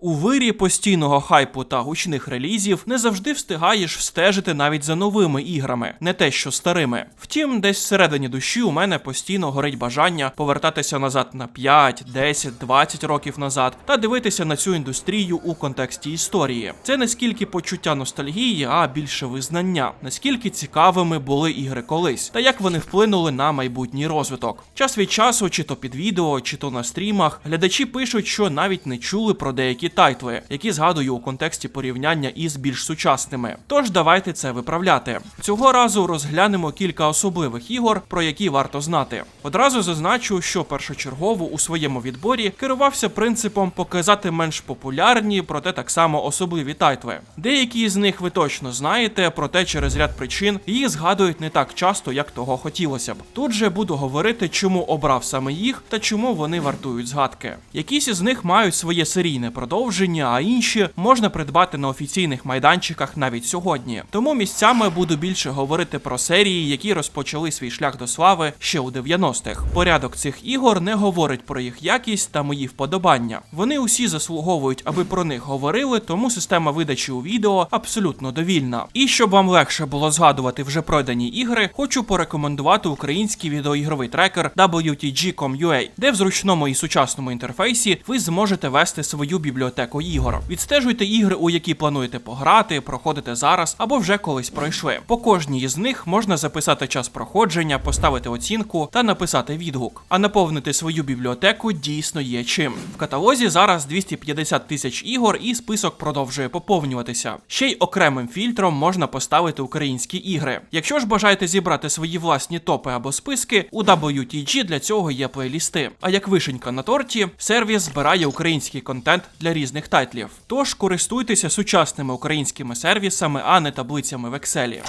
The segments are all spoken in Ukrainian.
У вирі постійного хайпу та гучних релізів не завжди встигаєш встежити навіть за новими іграми, не те що старими. Втім, десь всередині душі у мене постійно горить бажання повертатися назад на 5, 10, 20 років назад та дивитися на цю індустрію у контексті історії. Це не скільки почуття ностальгії, а більше визнання, наскільки цікавими були ігри колись, та як вони вплинули на майбутній розвиток. Час від часу, чи то під відео, чи то на стрімах, глядачі пишуть, що навіть не чули про деякі тайтли, які згадую у контексті порівняння із більш сучасними. Тож давайте це виправляти. Цього разу розглянемо кілька особливих ігор, про які варто знати. Одразу зазначу, що першочергово у своєму відборі керувався принципом показати менш популярні, проте так само особливі тайтли. Деякі з них ви точно знаєте, проте через ряд причин їх згадують не так часто, як того хотілося б. Тут же буду говорити, чому обрав саме їх та чому вони вартують згадки. Якісь із них мають своє серійне продовження, а інші можна придбати на офіційних майданчиках навіть сьогодні. Тому місцями буду більше говорити про серії, які розпочали свій шлях до слави ще у 90-х. Порядок цих ігор не говорить про їх якість та мої вподобання. Вони усі заслуговують, аби про них говорили, тому система видачі у відео абсолютно довільна. І щоб вам легше було згадувати вже пройдені ігри, хочу порекомендувати український відеоігровий трекер WTG.com.ua, де в зручному і сучасному інтерфейсі ви зможете вести свою бібліотеку ігор. Відстежуйте ігри, у які плануєте пограти, проходите зараз або вже колись пройшли. По кожній із них можна записати час проходження, поставити оцінку та написати відгук. А наповнити свою бібліотеку дійсно є чим. В каталозі зараз 250 тисяч ігор, і список продовжує поповнюватися. Ще й окремим фільтром можна поставити українські ігри. Якщо ж бажаєте зібрати свої власні топи або списки, у WTG для цього є плейлісти. А як вишенька на торті, сервіс збирає український контент для різних тайтлів. Тож користуйтеся сучасними українськими сервісами, а не таблицями в Excel.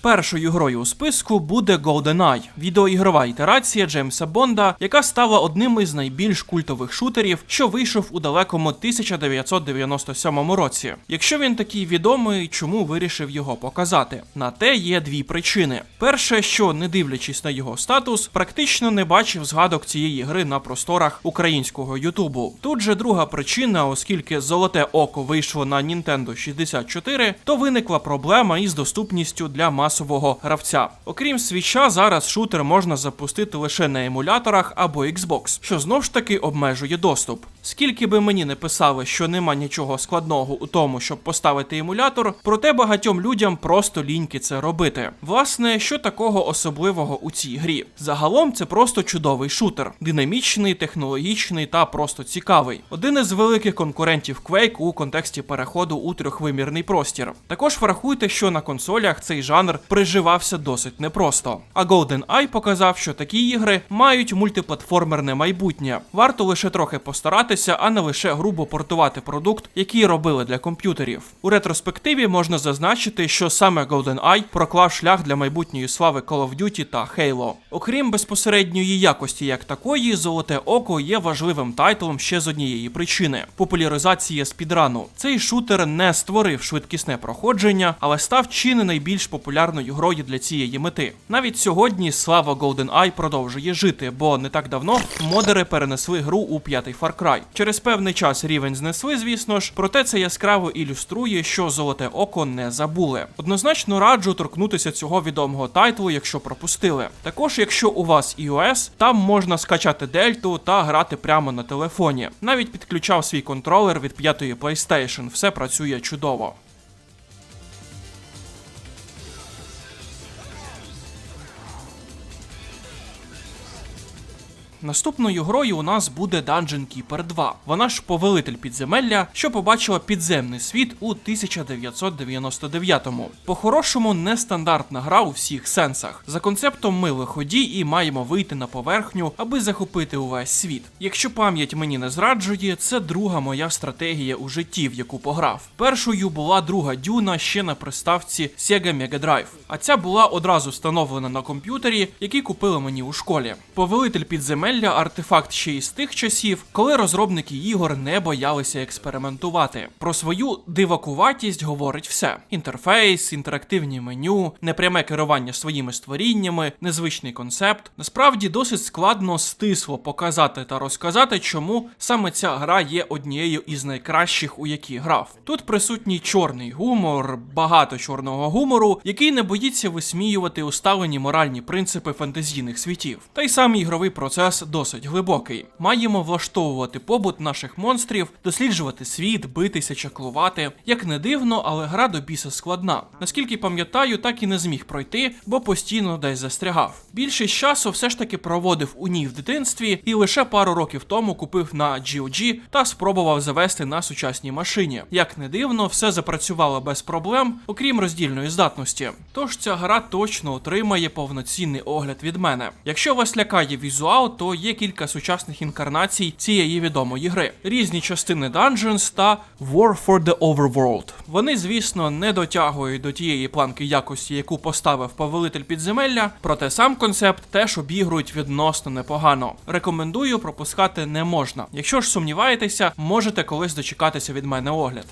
Першою грою у списку буде GoldenEye, відеоігрова ітерація Джеймса Бонда, яка стала одним із найбільш культових шутерів, що вийшов у далекому 1997 році. Якщо він такий відомий, чому вирішив його показати? На те є дві причини: перше, що не дивлячись на його статус, практично не бачив згадок цієї гри на просторах українського Ютубу. Тут же друга причина, оскільки золоте око вийшло на Nintendo 64, то виникла проблема із доступністю для масового гравця. Окрім свіча, зараз шутер можна запустити лише на емуляторах або Xbox, що знов ж таки обмежує доступ. Скільки би мені не писали, що нема нічого складного у тому, щоб поставити емулятор, проте багатьом людям просто ліньки це робити. Власне, що такого особливого у цій грі? Загалом це просто чудовий шутер, динамічний, технологічний та просто цікавий. Один із великих конкурентів Quake у контексті переходу у трьохвимірний простір. Також врахуйте, що на консолях цей жанр приживався досить непросто. А GoldenEye показав, що такі ігри мають мультиплатформерне майбутнє. Варто лише трохи постаратися, а не лише грубо портувати продукт, який робили для комп'ютерів. У ретроспективі можна зазначити, що саме GoldenEye проклав шлях для майбутньої слави Call of Duty та Halo. Окрім безпосередньої якості як такої, золоте око є важливим тайтлом ще з однієї причини популяризація спідрану. Цей шутер не створив швидкісне проходження, але став чи не найбільш популярною грою для цієї мети. Навіть сьогодні слава GoldenEye продовжує жити, бо не так давно модери перенесли гру у п'ятий Far Cry. Через певний час рівень знесли, звісно ж, проте це яскраво ілюструє, що золоте око не забули. Однозначно раджу торкнутися цього відомого тайтлу, якщо пропустили. Також, якщо у вас iOS, там можна скачати дельту та грати прямо на телефоні. Навіть підключав свій контролер від п'ятої PlayStation, все працює чудово. Наступною грою у нас буде Dungeon Keeper 2. Вона ж повелитель підземелля, що побачила підземний світ у 1999-му. По-хорошому, нестандартна гра у всіх сенсах. За концептом ми виході і маємо вийти на поверхню, аби захопити увесь світ. Якщо пам'ять мені не зраджує, це друга моя стратегія у житті, в яку пограв. Першою була друга дюна ще на приставці Sega Mega Drive, а ця була одразу встановлена на комп'ютері, який купили мені у школі. Повелитель підземелля підземелля артефакт ще із тих часів, коли розробники ігор не боялися експериментувати. Про свою дивакуватість говорить все: інтерфейс, інтерактивні меню, непряме керування своїми створіннями, незвичний концепт. Насправді досить складно стисло показати та розказати, чому саме ця гра є однією із найкращих, у які грав. Тут присутній чорний гумор, багато чорного гумору, який не боїться висміювати усталені моральні принципи фантазійних світів. Та й сам ігровий процес досить глибокий. Маємо влаштовувати побут наших монстрів, досліджувати світ, битися, чаклувати. Як не дивно, але гра до біса складна. Наскільки пам'ятаю, так і не зміг пройти, бо постійно десь застрягав. Більшість часу все ж таки проводив у ній в дитинстві і лише пару років тому купив на GOG та спробував завести на сучасній машині. Як не дивно, все запрацювало без проблем, окрім роздільної здатності. Тож ця гра точно отримає повноцінний огляд від мене. Якщо вас лякає візуал, то є кілька сучасних інкарнацій цієї відомої гри: різні частини Dungeons та War for the Overworld. Вони, звісно, не дотягують до тієї планки якості, яку поставив повелитель підземелля, проте сам концепт теж обігрують відносно непогано. Рекомендую пропускати не можна. Якщо ж сумніваєтеся, можете колись дочекатися від мене огляд.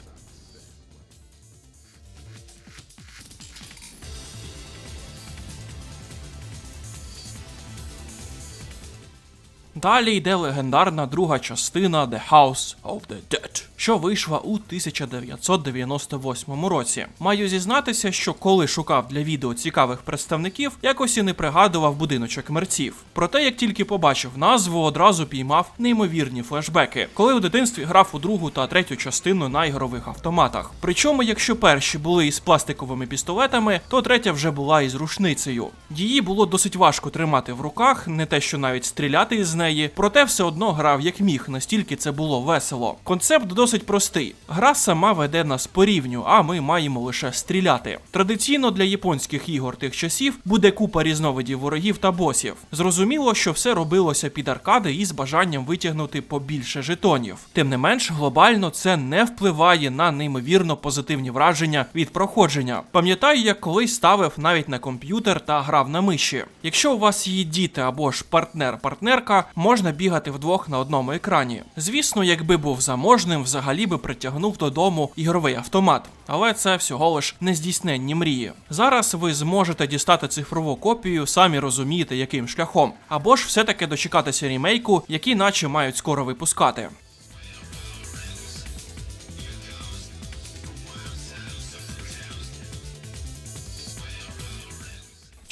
Далі йде легендарна друга частина The House of the Dead, що вийшла у 1998 році. Маю зізнатися, що коли шукав для відео цікавих представників, якось і не пригадував будиночок мерців. Проте, як тільки побачив назву, одразу піймав неймовірні флешбеки, коли у дитинстві грав у другу та третю частину на ігрових автоматах. Причому, якщо перші були із пластиковими пістолетами, то третя вже була із рушницею. Її було досить важко тримати в руках, не те, що навіть стріляти із неї, проте все одно грав як міг, настільки це було весело. Концепт досить простий. Гра сама веде нас по рівню, а ми маємо лише стріляти. Традиційно для японських ігор тих часів буде купа різновидів ворогів та босів. Зрозуміло, що все робилося під аркади і з бажанням витягнути побільше жетонів. Тим не менш, глобально це не впливає на неймовірно позитивні враження від проходження. Пам'ятаю, як колись ставив навіть на комп'ютер та грав на миші. Якщо у вас є діти або ж партнер-партнерка, можна бігати вдвох на одному екрані. Звісно, якби був заможним, взагалі би притягнув додому ігровий автомат. Але це всього лиш нездійсненні мрії. Зараз ви зможете дістати цифрову копію, самі розумієте, яким шляхом, або ж все-таки дочекатися рімейку, який наче мають скоро випускати.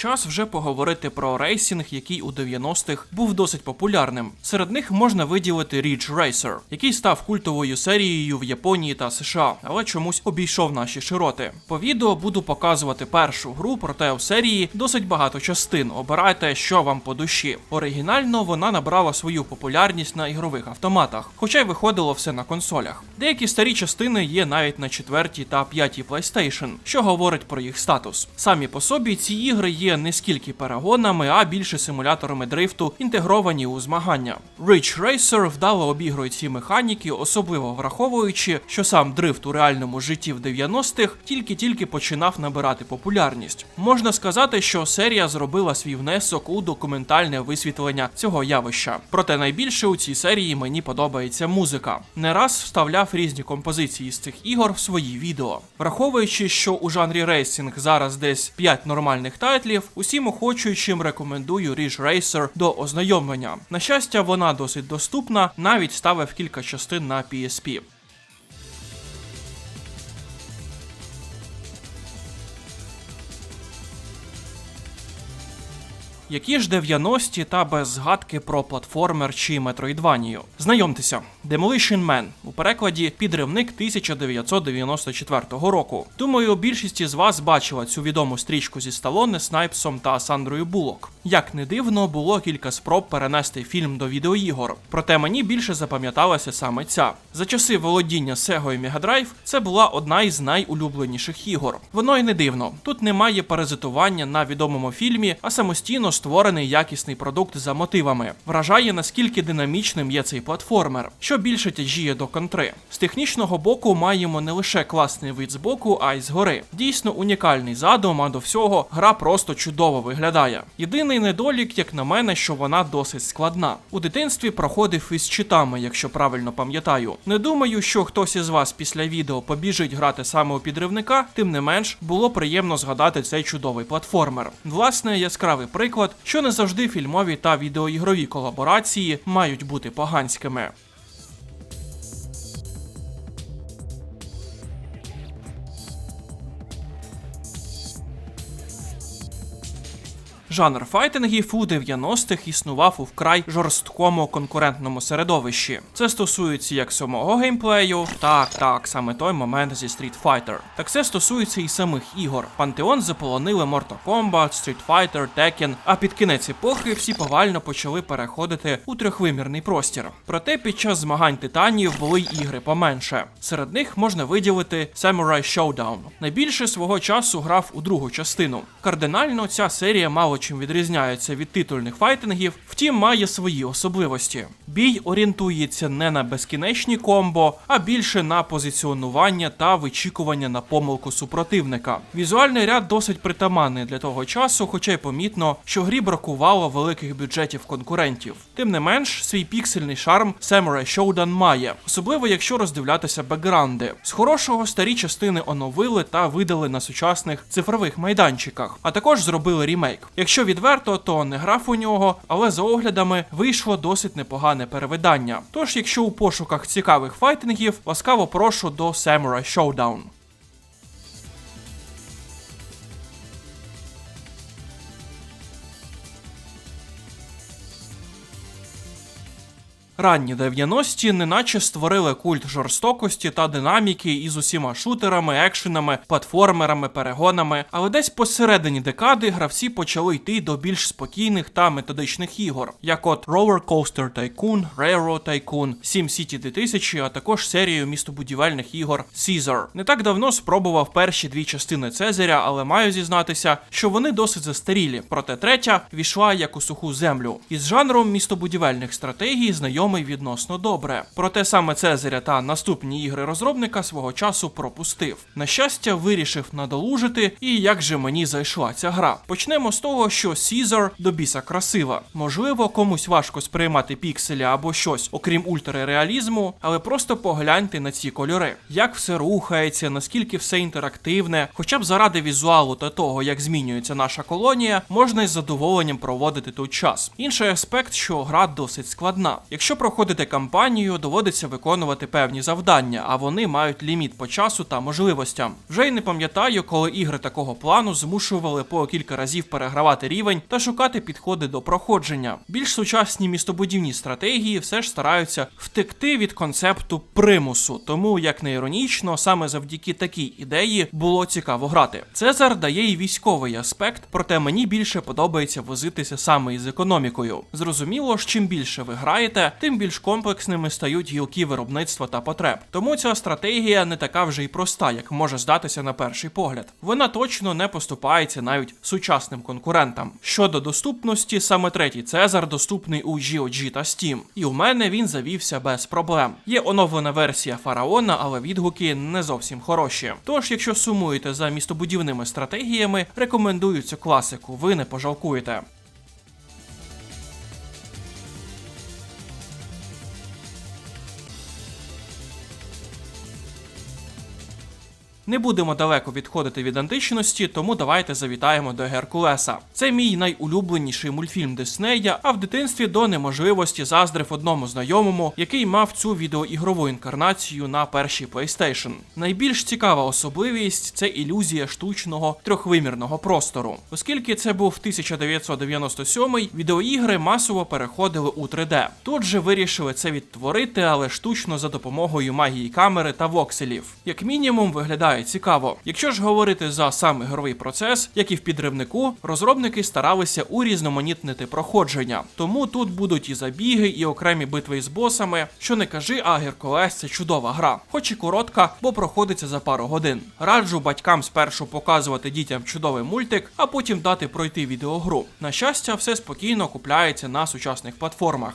Час вже поговорити про рейсінг, який у 90-х був досить популярним. Серед них можна виділити Ridge Racer, який став культовою серією в Японії та США, але чомусь обійшов наші широти. По відео буду показувати першу гру, проте у серії досить багато частин. Обирайте, що вам по душі. Оригінально вона набрала свою популярність на ігрових автоматах, хоча й виходило все на консолях. Деякі старі частини є навіть на четвертій та п'ятій PlayStation, що говорить про їх статус. Самі по собі ці ігри є не скільки перегонами, а більше симуляторами дрифту, інтегровані у змагання. Ridge Racer вдало обігрує ці механіки, особливо враховуючи, що сам дрифт у реальному житті в 90-х тільки-тільки починав набирати популярність. Можна сказати, що серія зробила свій внесок у документальне висвітлення цього явища. Проте найбільше у цій серії мені подобається музика. Не раз вставляв різні композиції з цих ігор в свої відео. Враховуючи, що у жанрі рейсінг зараз десь 5 нормальних тайтлів, усім охочуючим рекомендую Ridge Racer до ознайомлення. На щастя, вона досить доступна, навіть ставив кілька частин на PSP. Які ж 90-ті та без згадки про платформер чи метроїдванію? Знайомтеся, Demolition Man у перекладі підривник 1994 року. Думаю, більшість із вас бачила цю відому стрічку зі Сталоне, Снайпсом та Сандрою Булок. Як не дивно, було кілька спроб перенести фільм до відеоігор. Проте мені більше запам'яталася саме ця. За часи володіння Sega і Drive це була одна із найулюбленіших ігор. Воно й не дивно. Тут немає паразитування на відомому фільмі, а самостійно створений якісний продукт за мотивами. Вражає наскільки динамічним є цей платформер, що більше тяжіє до контри. З технічного боку маємо не лише класний вид з боку, а й згори. Дійсно унікальний задум, а до всього гра просто чудово виглядає. Єдиний недолік, як на мене, що вона досить складна. У дитинстві проходив із читами, якщо правильно пам'ятаю. Не думаю, що хтось із вас після відео побіжить грати саме у підривника, тим не менш було приємно згадати цей чудовий платформер. Власне, яскравий приклад, що не завжди фільмові та відеоігрові колаборації мають бути поганськими. Жанр файтингів у 90-х існував у вкрай жорсткому конкурентному середовищі. Це стосується як самого геймплею, так, так, саме той момент зі Street Fighter. Так це стосується і самих ігор. Пантеон заполонили Mortal Kombat, Street Fighter, Tekken, а під кінець епохи всі повально почали переходити у трьохвимірний простір. Проте під час змагань титанів були й ігри поменше. Серед них можна виділити Samurai Showdown. Найбільше свого часу грав у другу частину. Кардинально ця серія мало чим відрізняється від титульних файтингів, втім має свої особливості. Бій орієнтується не на безкінечні комбо, а більше на позиціонування та вичікування на помилку супротивника. Візуальний ряд досить притаманний для того часу, хоча й помітно, що грі бракувало великих бюджетів конкурентів. Тим не менш, свій піксельний шарм Samurai Showdown має, особливо якщо роздивлятися бекграунди. З хорошого старі частини оновили та видали на сучасних цифрових майданчиках, а також зробили рімейк. Якщо відверто, то не грав у нього, але за оглядами вийшло досить непогане перевидання. Тож, якщо у пошуках цікавих файтингів, ласкаво прошу до Samurai Showdown. Ранні 90-ті неначе створили культ жорстокості та динаміки із усіма шутерами, екшенами, платформерами, перегонами. Але десь посередині декади гравці почали йти до більш спокійних та методичних ігор, як от Roller Coaster Tycoon, Railroad Tycoon, SimCity 2000, а також серію містобудівельних ігор Caesar. Не так давно спробував перші дві частини Цезаря, але маю зізнатися, що вони досить застарілі. Проте третя війшла як у суху землю. Із жанром містобудівельних стратегій знайомий відносно добре. Проте саме Цезаря та наступні ігри розробника свого часу пропустив. На щастя, вирішив надолужити, і як же мені зайшла ця гра. Почнемо з того, що Caesar до біса красива. Можливо, комусь важко сприймати пікселі або щось, окрім ультрареалізму, але просто погляньте на ці кольори. Як все рухається, наскільки все інтерактивне, хоча б заради візуалу та того, як змінюється наша колонія, можна із задоволенням проводити тут час. Інший аспект, що гра досить складна. Якщо проходите кампанію, доводиться виконувати певні завдання, а вони мають ліміт по часу та можливостям. Вже й не пам'ятаю, коли ігри такого плану змушували по кілька разів перегравати рівень та шукати підходи до проходження. Більш сучасні містобудівні стратегії все ж стараються втекти від концепту примусу, тому як не іронічно, саме завдяки такій ідеї було цікаво грати. Цезар дає і військовий аспект, проте мені більше подобається возитися саме із економікою. Зрозуміло ж, чим більше ви граєте, тим більш комплексними стають гілки виробництва та потреб. Тому ця стратегія не така вже й проста, як може здатися на перший погляд. Вона точно не поступається навіть сучасним конкурентам. Щодо доступності, саме третій Цезар доступний у GOG та Steam. І у мене він завівся без проблем. Є оновлена версія фараона, але відгуки не зовсім хороші. Тож, якщо сумуєте за містобудівними стратегіями, рекомендую цю класику, ви не пожалкуєте. Не будемо далеко відходити від античності, тому давайте завітаємо до Геркулеса. Це мій найулюбленіший мультфільм Диснея, а в дитинстві до неможливості заздрив одному знайомому, який мав цю відеоігрову інкарнацію на першій PlayStation. Найбільш цікава особливість це ілюзія штучного трьохвимірного простору. Оскільки це був 1997, відеоігри масово переходили у 3D. Тут же вирішили це відтворити, але штучно за допомогою магії камери та вокселів. Як мінімум, виглядає виглядає цікаво. Якщо ж говорити за сам ігровий процес, як і в підривнику, розробники старалися урізноманітнити проходження. Тому тут будуть і забіги, і окремі битви із босами. Що не кажи, а Геркулес це чудова гра, хоч і коротка, бо проходиться за пару годин. Раджу батькам спершу показувати дітям чудовий мультик, а потім дати пройти відеогру. На щастя, все спокійно купляється на сучасних платформах.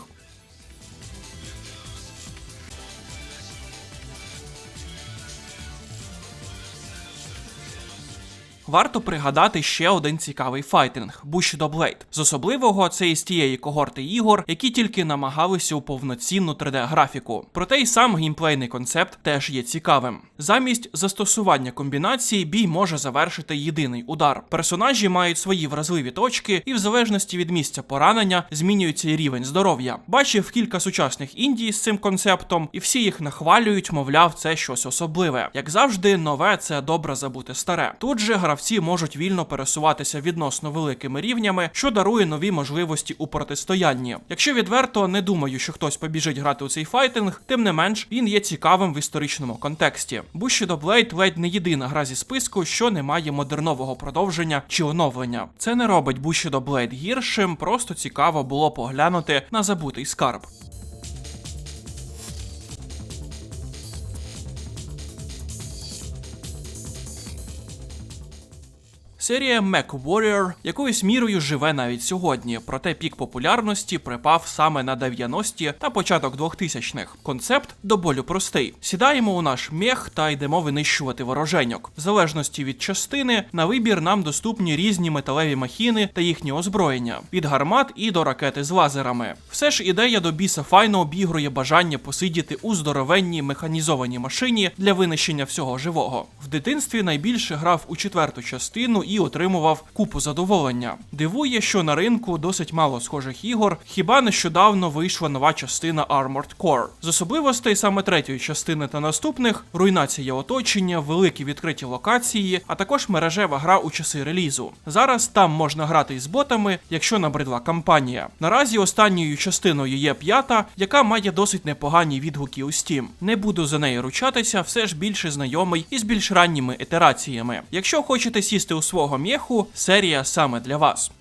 Варто пригадати ще один цікавий файтинг Bushido Blade. З особливого це із тієї когорти ігор, які тільки намагалися у повноцінну 3D-графіку. Проте й сам геймплейний концепт теж є цікавим. Замість застосування комбінації бій може завершити єдиний удар. Персонажі мають свої вразливі точки, і в залежності від місця поранення змінюється і рівень здоров'я. Бачив кілька сучасних індій з цим концептом, і всі їх нахвалюють, мовляв, це щось особливе. Як завжди, нове це добре забути старе. Тут же гравці можуть вільно пересуватися відносно великими рівнями, що дарує нові можливості у протистоянні. Якщо відверто не думаю, що хтось побіжить грати у цей файтинг, тим не менш він є цікавим в історичному контексті. Bushido Blade ледь не єдина гра зі списку, що не має модернового продовження чи оновлення. Це не робить Bushido Blade гіршим, просто цікаво було поглянути на забутий скарб. Серія Mech Warrior якоюсь мірою живе навіть сьогодні, проте пік популярності припав саме на 90-ті та початок 2000-х. Концепт до болю простий: сідаємо у наш мех та йдемо винищувати вороженьок. В залежності від частини на вибір нам доступні різні металеві махіни та їхні озброєння від гармат і до ракети з лазерами. Все ж ідея до біса файно обігрує бажання посидіти у здоровенній механізованій машині для винищення всього живого. В дитинстві найбільше грав у четверту частину і отримував купу задоволення. Дивує, що на ринку досить мало схожих ігор, хіба нещодавно вийшла нова частина Armored Core. З особливостей саме третьої частини та наступних руйнація оточення, великі відкриті локації, а також мережева гра у часи релізу. Зараз там можна грати із ботами, якщо набридла кампанія. Наразі останньою частиною є п'ята, яка має досить непогані відгуки у Steam. Не буду за неї ручатися, все ж більше знайомий із більш ранніми ітераціями. Якщо хочете сісти у свого м'єху, серія саме для вас.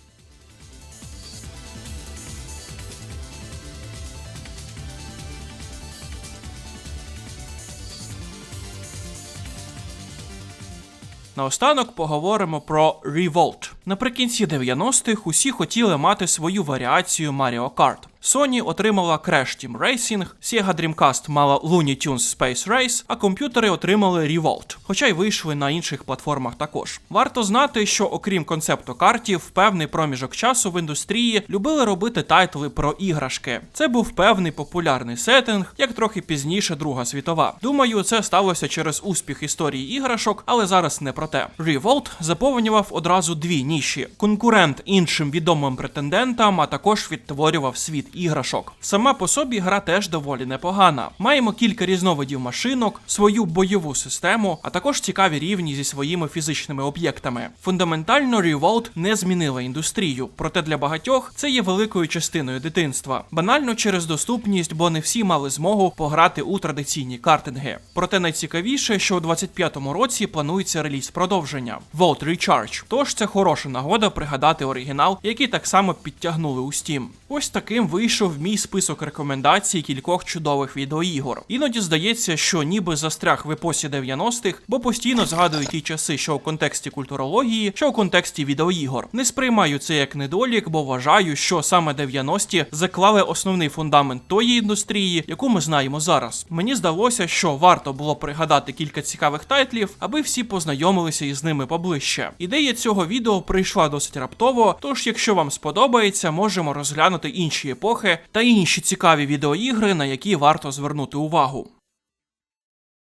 Наостанок поговоримо про Revolt. Наприкінці 90-х усі хотіли мати свою варіацію Mario Kart. Sony отримала Crash Team Racing, Sega Dreamcast мала Looney Tunes Space Race, а комп'ютери отримали Revolt, хоча й вийшли на інших платформах також. Варто знати, що окрім концепту картів, в певний проміжок часу в індустрії любили робити тайтли про іграшки. Це був певний популярний сеттинг, як трохи пізніше Друга світова. Думаю, це сталося через успіх історії іграшок, але зараз не про те. Revolt заповнював одразу дві ніші: конкурент іншим відомим претендентам, а також відтворював світ іграшок. Сама по собі гра теж доволі непогана. Маємо кілька різновидів машинок, свою бойову систему, а також цікаві рівні зі своїми фізичними об'єктами. Фундаментально Revolt не змінила індустрію, проте для багатьох це є великою частиною дитинства. Банально через доступність, бо не всі мали змогу пограти у традиційні картинги. Проте найцікавіше, що у 25-му році планується реліз продовження Vault Recharge. Тож це хороша нагода пригадати оригінал, який так само підтягнули у Steam. Ось таким вийшов мій список рекомендацій кількох чудових відеоігор. Іноді здається, що ніби застряг в епосі 90-х, бо постійно згадую ті часи, що у контексті культурології, що у контексті відеоігор. Не сприймаю це як недолік, бо вважаю, що саме 90-ті заклали основний фундамент тої індустрії, яку ми знаємо зараз. Мені здалося, що варто було пригадати кілька цікавих тайтлів, аби всі познайомилися із ними поближче. Ідея цього відео прийшла досить раптово, тож, якщо вам сподобається, можемо розглянути інші епохи та інші цікаві відеоігри, на які варто звернути увагу.